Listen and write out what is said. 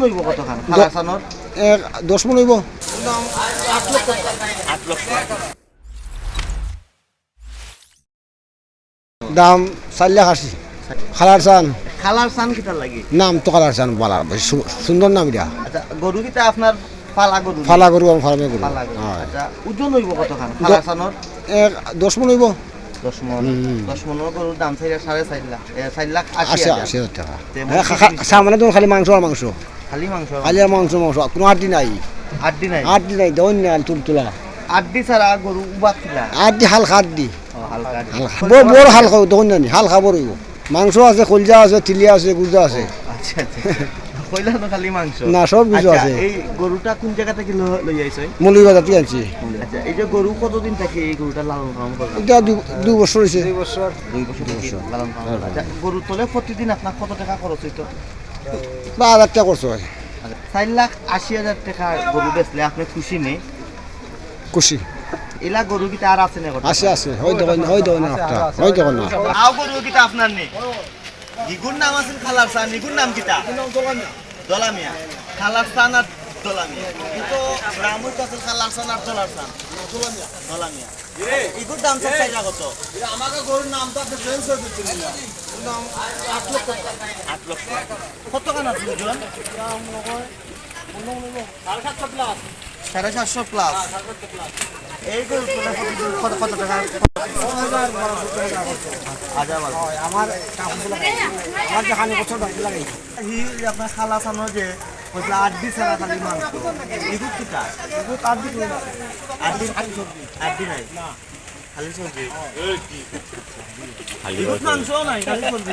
ওজন কতখান? খালাসানোর এক দশ মন হইব আট লক্ষ দাম চার লাখ আশি। খালার চান। খালার সান কিটা লাগি? নাম তো খালার চান সুন্দর নাম এটা। আচ্ছা গরু কিটা আপনার পালা গরু? ফালা গরু আর ফার্মে গরু। পালা গরু। আচ্ছা ওজন হইব কতখান? খালাসানোর এক দশ মন হইব দশ মন। দশ মনের গরুর দাম চাই সাড়ে চার লাখ চার লাখ আশি হাজার। টাকা। হ্যাঁ, সামনে তো খালি মাংস আর মাংস। খালি মাংস? খালি মাংস মাংস। কোনো আটটি নাই। আড্ডি নাই? আটটি নাই দৌন নাই তুল তোলা আড্ডি ছাড়া গরু উবাক খিলা আটটি হাল খাট দি হালকা। আড্ডি। হাল বড় দৌন জানি হাল খাব মাংস আছে কলজা আছে তিলিয়া আছে গুজা আছে। আচ্ছা আচ্ছা। না, সব কিছু আচ্ছা, আছে। এই গরুটা কোন জায়গা থেকে লই আইছে মলি বাজার তুই আনছি? আচ্ছা এই যে গরু কতদিন থেকে এই গরুটা লালন পালন করবে এটা দুই বছর হয়েছে দুই বছর থেকে লালন পালন আচ্ছা গরু তোলে প্রতিদিন আপনার কত টাকা খরচ হইতো বা হাজার টাকা করছ ভাই। চার লাখ আশি হাজার টাকা গরু বেচলে আপনি খুশি নেই খুশি। এলা গরু কিটা আর আছে না? আছে আছে। ওই দোকান ওই দোকান একটা। ওই দোকান না। আও গরু কিটা আপনার নেই নিগুর নাম আছে খালার সান নিগুর নাম কিটা দলামিয়া। খালার সান আর দলামিয়া। কিন্তু রামুর কাছে খালার সান আর দলার সান দলামিয়া। ইগুর দাম সব চাইরা কত? আমাকে গরুর নাম তো আপনি চেঞ্জ করে দিচ্ছেন আট লক্ষ কত কান আছে দুজন সাড়ে সাতশো প্লাস এই কত কত টাকা? আমার বছর আপনার খালা সানো যে কইলা আট দিন ছাড়া খালি মাংস ইগুত কিটা আট দিন আট দিন নাই খালি ইগুত মাংস নাই খালি সবজি।